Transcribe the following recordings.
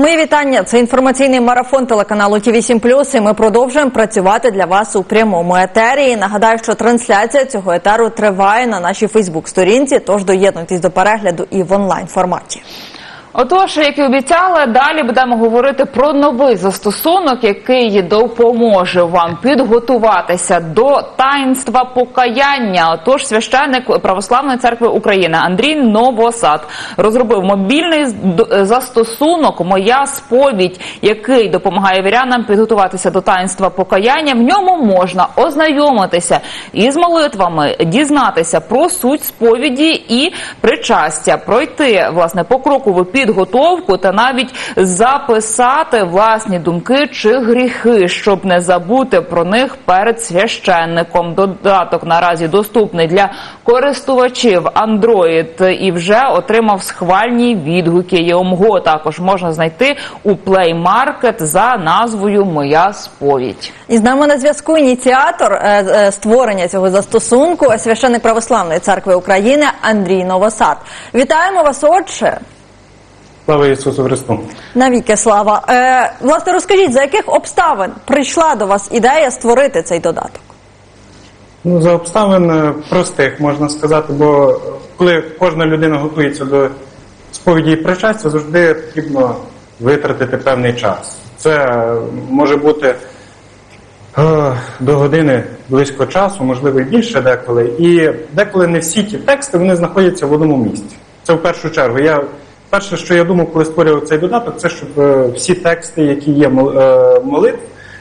Мої вітання. Це інформаційний марафон телеканалу ТІВІ 7 І ми продовжуємо працювати для вас у прямому етері. І Нагадаю, що трансляція цього етеру триває на нашій Фейсбук-сторінці. Тож доєднуйтесь до перегляду і в онлайн форматі. Отож, як і обіцяли, далі будемо говорити про новий застосунок, який допоможе вам підготуватися до таїнства покаяння. Отож, священник Православної церкви України Андрій Новосад розробив мобільний застосунок Моя сповідь, який допомагає вірянам підготуватися до таїнства покаяння. В ньому можна ознайомитися із молитвами, дізнатися про суть сповіді і причастя, пройти власне покрокову підготовку та навіть записати власні думки чи гріхи, щоб не забути про них перед священником. Додаток наразі доступний для користувачів Android і вже отримав схвальні відгуки. ЄОМГО також можна знайти у Play Market за назвою Моя сповідь. І з нами на зв'язку ініціатор е, е, створення цього застосунку, священник Православної церкви України Андрій Новосад. Вітаємо вас, отче. Слава Ісусу Христу! Навіки слава. Е, власне, розкажіть, за яких обставин прийшла до вас ідея створити цей додаток? Ну, за обставин е, простих можна сказати, бо коли кожна людина готується до сповіді і причастя, завжди потрібно витратити певний час. Це е, може бути е, до години близько часу, можливо і більше деколи. І деколи не всі ті тексти вони знаходяться в одному місці. Це в першу чергу. Я перше, що я думав, коли створював цей додаток, це щоб е, всі тексти, які є е, молитв,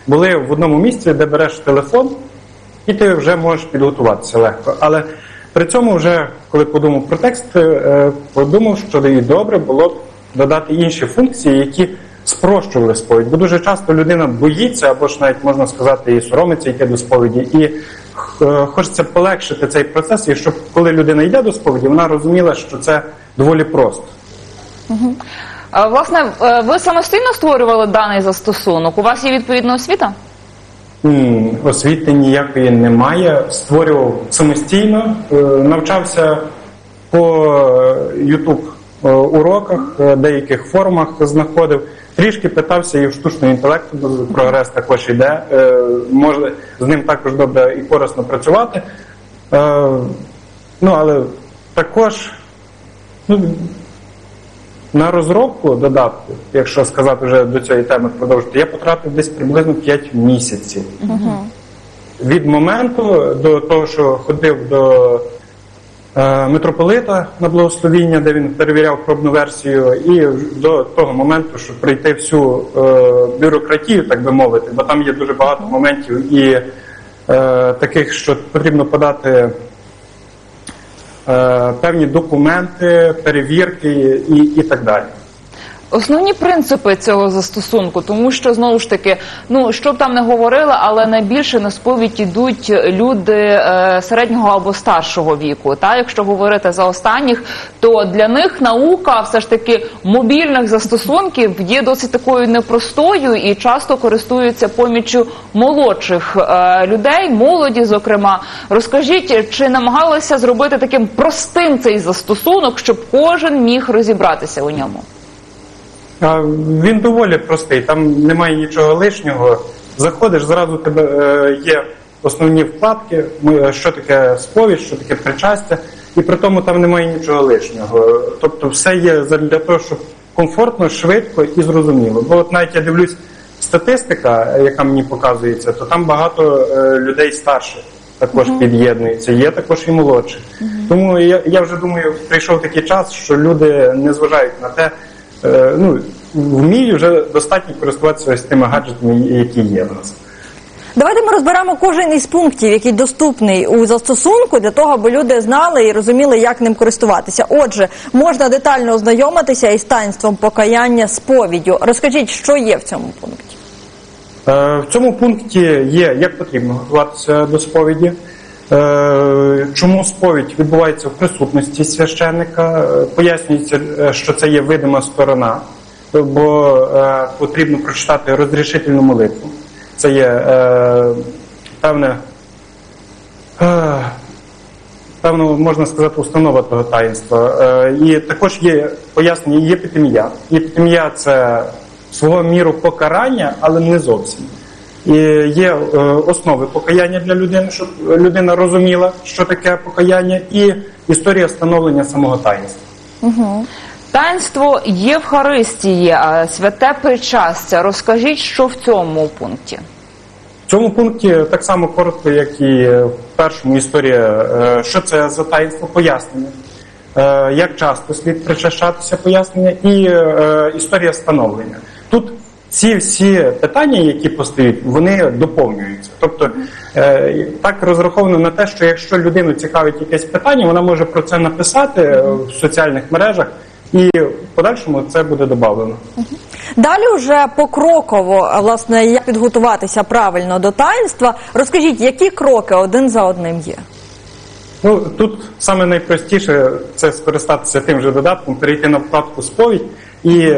були в одному місці, де береш телефон, і ти вже можеш підготуватися легко. Але при цьому, вже коли подумав про текст, е, подумав, що і добре було б додати інші функції, які спрощували сповідь. Бо дуже часто людина боїться, або ж навіть можна сказати, і соромиться йти до сповіді. І хочеться полегшити цей процес, і щоб коли людина йде до сповіді, вона розуміла, що це доволі просто. Е, Власне, е, ви самостійно створювали даний застосунок? У вас є відповідна освіта? М, Освіти ніякої немає. Створював самостійно, е, навчався по YouTube уроках, е, деяких форумах знаходив. Трішки питався і в штучного інтелекту, бо прогрес також йде. Е, Може з ним також добре і корисно працювати. Е, Ну, але також ну, на розробку додатку, якщо сказати вже до цієї теми продовжити, я потратив десь приблизно 5 місяців. Від моменту до того, що ходив до е, митрополита на благословіння, де він перевіряв пробну версію, і до того моменту, щоб пройти всю е, бюрократію, так би мовити, бо там є дуже багато моментів і е, таких, що потрібно подати певні документи, перевірки і, і так далі. Основні принципи цього застосунку, тому що знову ж таки, ну що б там не говорили, але найбільше на сповідь ідуть люди е, середнього або старшого віку. Та якщо говорити за останніх, то для них наука все ж таки мобільних застосунків є досить такою непростою і часто користуються поміччю молодших е, людей, молоді. Зокрема, розкажіть, чи намагалися зробити таким простим цей застосунок, щоб кожен міг розібратися у ньому? Він доволі простий, там немає нічого лишнього. Заходиш, зразу у тебе е, є основні вкладки, е, що таке сповідь, що таке причастя, і при тому там немає нічого лишнього. Тобто все є для того, щоб комфортно, швидко і зрозуміло. Бо от навіть я дивлюсь статистика, е, яка мені показується, то там багато людей старших також під'єднуються, є також і молодші. Тому я, я вже думаю, прийшов такий час, що люди не зважають на те, ну, вміють вже достатньо користуватися ось тими гаджетами, які є в нас. Давайте ми розберемо кожен із пунктів, який доступний у застосунку, для того, аби люди знали і розуміли, як ним користуватися. Отже, можна детально ознайомитися із таїнством покаяння сповіддю. Розкажіть, що є в цьому пункті. Е, В цьому пункті є, як потрібно готуватися до сповіді. Е, Чому сповідь відбувається в присутності священника? Е, Пояснюється, е, що це є видима сторона, бо потрібно прочитати розрішительну молитву. Це є е, певне, певно, можна сказати, установа того таїнства. І також є пояснення єпітемія. Єпітемія – це свого міру покарання, але не зовсім. Є е, основи покаяння для людини, щоб людина розуміла, що таке покаяння, і історія встановлення самого таїнства. Таїнство Євхаристії, а святе причастя. Розкажіть, що в цьому пункті. В цьому пункті так само коротко, як і в першому історія, е, що це за таїнство пояснення, е, як часто слід причащатися пояснення, і історія становлення. Ці всі питання, які постають, вони доповнюються. Тобто е, так розраховано на те, що якщо людину цікавить якесь питання, вона може про це написати в соціальних мережах, і в подальшому це буде додано. Далі вже покроково, власне, як підготуватися правильно до таїнства. Розкажіть, які кроки один за одним є? Ну тут саме найпростіше це скористатися тим же додатком, перейти на вкладку сповідь. І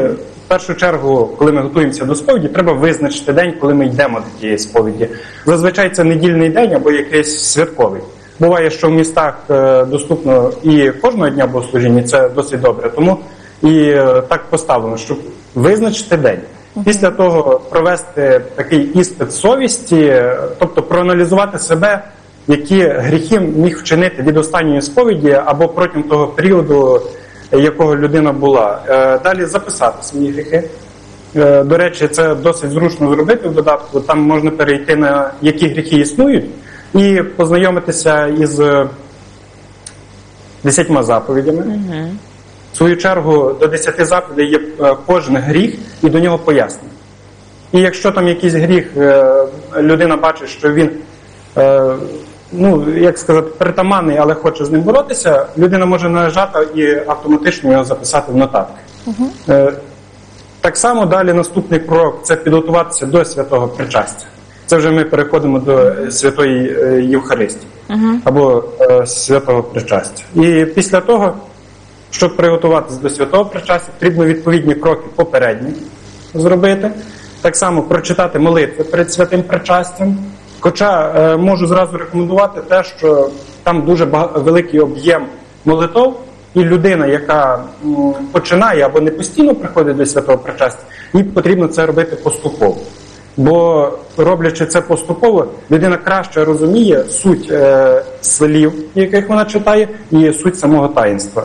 першу чергу, коли ми готуємося до сповіді, треба визначити день, коли ми йдемо до тієї сповіді. Зазвичай це недільний день або якийсь святковий. Буває, що в містах е, доступно і кожного дня богослужіння, це досить добре. Тому і е, так поставлено, щоб визначити день. Після того провести такий іспит совісті, е, тобто проаналізувати себе, які гріхи міг вчинити від останньої сповіді або протягом того періоду, якого людина була. Е, Далі записати свої гріхи. Е, До речі, це досить зручно зробити в додатку. Там можна перейти на які гріхи існують і познайомитися із е, десятьма заповідями. В свою чергу до десяти заповідей є кожен гріх і до нього пояснення. І якщо там якийсь гріх, людина бачить, що він, ну як сказати, притаманний, але хоче з ним боротися, людина може нажати і автоматично його записати в нотатки. Е, Так само далі наступний крок це підготуватися до святого причастя. Це вже ми переходимо до е, святої е, Євхаристії або е, святого причастя. І після того, щоб приготуватися до святого причастя, потрібно відповідні кроки попередні зробити. Так само прочитати молитви перед святим причастям. Хоча е, можу зразу рекомендувати те, що там дуже бага- великий об'єм молитов, і людина, яка починає або не постійно приходить до святого причастя, їй потрібно це робити поступово. Бо роблячи це поступово, людина краще розуміє суть е, слів, яких вона читає, і суть самого таїнства.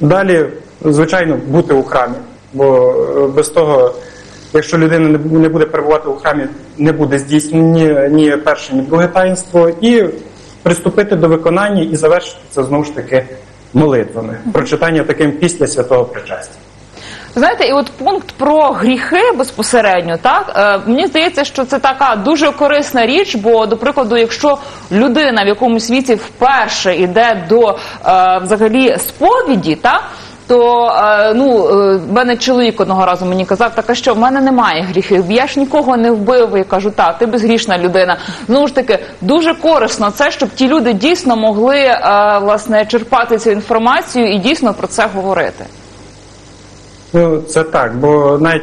Далі, звичайно, бути у храмі, бо е, без того, якщо людина не- буде перебувати у храмі, не буде здійснено ні, ні перше, ні друге таїнство, і приступити до виконання і завершити це знову ж таки молитвами, прочитання таким після святого причастя. Знаєте, і от пункт про гріхи безпосередньо, так е, мені здається, що це така дуже корисна річ. Бо, до прикладу, якщо людина в якомусь віці вперше йде до е, взагалі сповіді, так. То е, ну е, мене чоловік одного разу мені казав, так а що в мене немає гріхів, я ж нікого не вбив. Я кажу, так, ти безгрішна людина. Знову ж таки, дуже корисно це, щоб ті люди дійсно могли е, власне черпати цю інформацію і дійсно про це говорити. Ну, це так, бо навіть,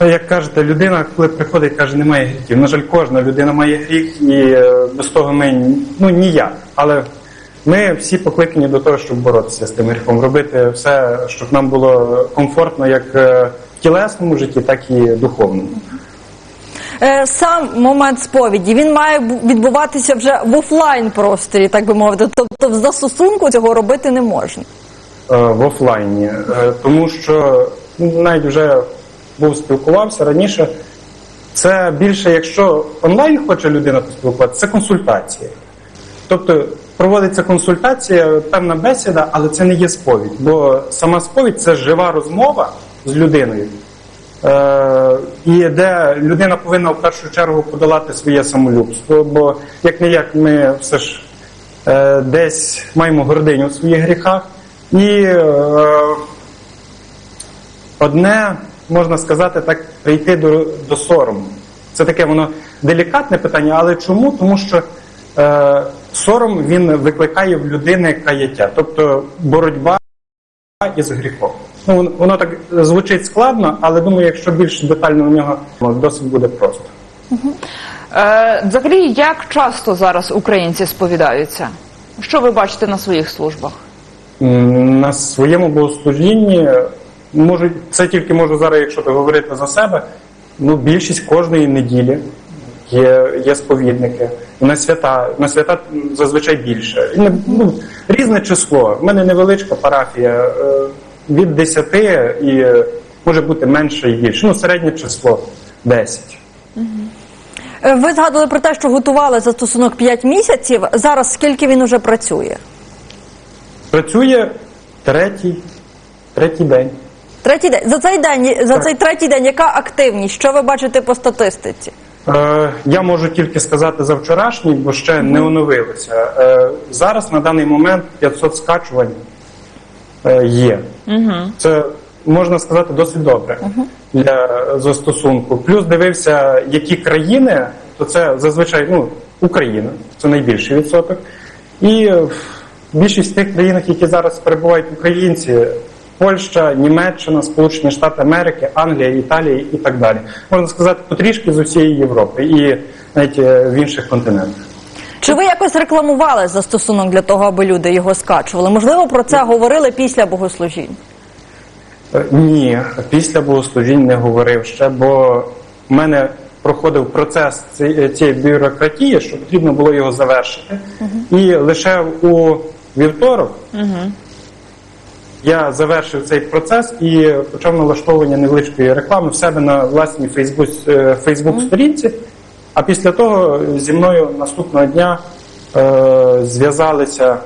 як кажете, людина, коли приходить, каже, немає гріхів. На жаль, кожна людина має гріх, і е, без того ми ну ніяк. Але ми всі покликані до того, щоб боротися з тим гріхом, робити все, щоб нам було комфортно як е, в тілесному житті, так і духовному. Е, Сам момент сповіді він має відбуватися вже в офлайн просторі, так би мовити. Тобто в застосунку цього робити не можна. е, в офлайні, тому що ну, навіть вже був спілкувався раніше. Це більше, якщо онлайн хоче людина поспілкуватися, це консультація. Тобто проводиться консультація, певна бесіда, але це не є сповідь, бо сама сповідь це жива розмова з людиною. Е, і де людина повинна в першу чергу подолати своє самолюбство, бо як не як ми все ж е, десь маємо гординю в своїх гріхах. І е, одне, можна сказати, так, прийти до, до сорому. Це таке воно делікатне питання, але чому? Тому що сором він викликає в людини каяття, тобто боротьба із гріхом. Ну, воно- так звучить складно, але думаю, якщо більш детально на нього досить буде просто. Е, взагалі, як часто зараз українці сповідаються? Що ви бачите на своїх службах? На своєму богослужінні можуть, це тільки можу зараз, якщо то говорити за себе. Ну, більшість кожної неділі є, є сповідники. На свята, на свята зазвичай більше. Ну, різне число. У мене невеличка парафія е, від 10 і може бути менше і більше. Ну, середнє число 10. Е, Ви згадували про те, що готували застосунок 5 місяців. Зараз скільки він уже працює? Працює третій, третій день. Третій день. За цей день, за Так. цей третій день, яка активність? Що ви бачите по статистиці? Е, я можу тільки сказати за вчорашній, бо ще не оновилося. Е, зараз на даний момент 500 скачувань е, є. Це можна сказати досить добре для застосунку. Плюс дивився, які країни, то це зазвичай ну, Україна, це найбільший відсоток. І в більшість тих країнах, які зараз перебувають українці. Польща, Німеччина, Сполучені Штати Америки, Англія, Італія і так далі. Можна сказати, потрішки з усієї Європи і навіть е, в інших континентах. Чи ви якось рекламували застосунок для того, аби люди його скачували? Можливо, про це говорили після богослужінь? Е, Ні, після богослужінь не говорив ще, бо в мене проходив процес цієї бюрократії, що потрібно було його завершити. І лише у вівторок я завершив цей процес і почав налаштовування невеличкої реклами в себе на власній Фейсбук, е. А після того зі мною наступного дня е, зв'язалися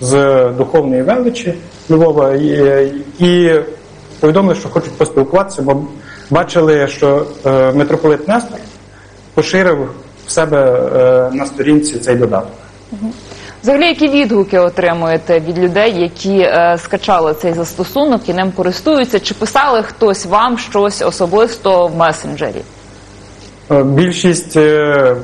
з духовної величі Львова і, і повідомили, що хочуть поспілкуватися, бо бачили, що е, митрополит Нестор поширив в себе е, на сторінці цей додаток. Взагалі, які відгуки отримуєте від людей, які е, скачали цей застосунок і ним користуються? Чи писали хтось вам щось особисто в месенджері? Е, Більшість е,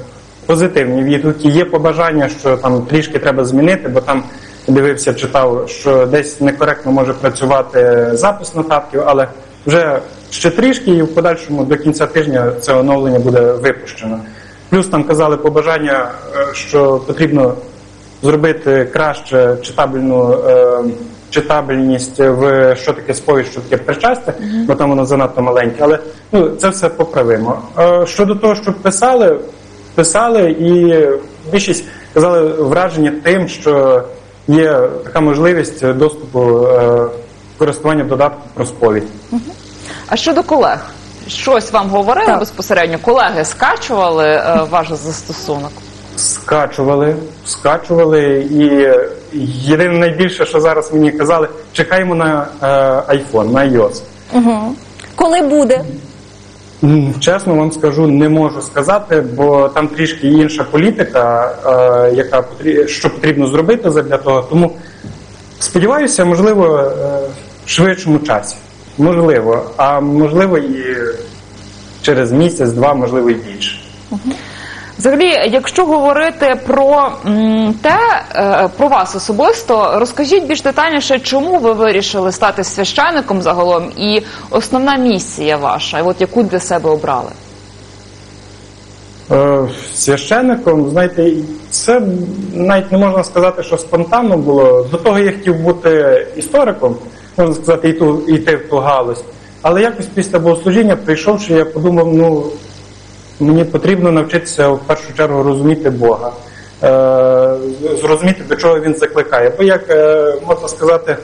позитивні відгуки. Є побажання, що там трішки треба змінити, бо там дивився, читав, що десь некоректно може працювати запис нотатків, але вже ще трішки, і в подальшому до кінця тижня це оновлення буде випущено. Плюс там казали побажання, е, що потрібно зробити краще читабельну е, читабельність в що таке сповідь, що таке причастя, бо там воно занадто маленьке. Але ну це все поправимо. Е, щодо того, що писали, писали, і більшість казали враження тим, що є така можливість доступу е, користування додатком про сповідь. А щодо колег, щось вам говорили Так. безпосередньо? Колеги скачували е, ваш застосунок? Скачували, скачували, і єдине найбільше, що зараз мені казали, чекаємо на е, iPhone, на iOS. Коли буде? Чесно вам скажу, не можу сказати, бо там трішки інша політика, е, яка потрі- що потрібно зробити для того. Тому сподіваюся, можливо, е, в швидшому часі. Можливо, а можливо і через місяць, два, можливо, і більше. Взагалі, якщо говорити про те, е, про вас особисто, розкажіть більш детальніше, чому ви вирішили стати священником загалом, і основна місія ваша, от яку для себе обрали? Е, Священником, знаєте, це навіть не можна сказати, що спонтанно було. До того я хотів бути істориком, можна сказати, і ту, йти в ту галузь. Але якось після богослужіння, прийшовши, я подумав, ну мені потрібно навчитися в першу чергу розуміти Бога, е, зрозуміти, до чого він закликає. Бо як е, можна сказати,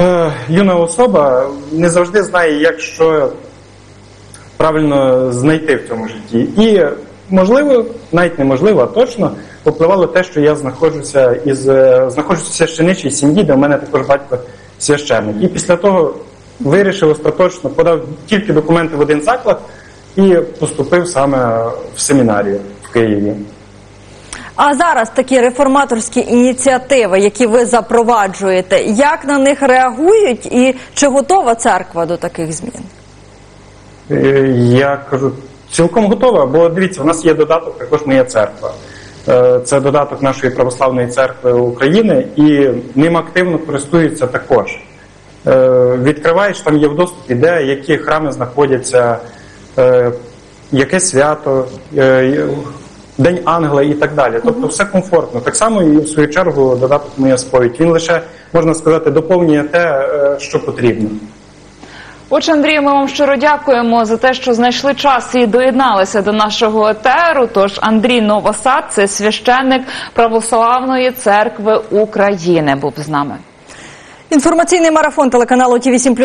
е, юна особа не завжди знає, як що правильно знайти в цьому житті. І можливо, навіть неможливо, а точно попливало те, що я знаходжуся із знаходжуся в священичій сім'ї, де в мене також батько священник. І після того вирішив остаточно, подав тільки документи в один заклад і поступив саме в семінарію в Києві. А зараз такі реформаторські ініціативи, які ви запроваджуєте, як на них реагують, і чи готова церква до таких змін? Е, Я кажу, цілком готова, бо дивіться, у нас є додаток, також моя церква. Е, Це додаток нашої православної церкви України, і ним активно користуються також. Е, Відкриваєш, там є в доступі, де які храми знаходяться, яке свято. Е, День Ангела і так далі. Тобто все комфортно. Так само і в свою чергу додаток моя сповідь. Він лише можна сказати доповнює те, е, що потрібно. Отже, Андрію, ми вам щиро дякуємо за те, що знайшли час і доєдналися до нашого етеру. Тож Андрій Новосад, це священник Православної церкви України, був з нами. Інформаційний марафон телеканалу ТІВІ 7+.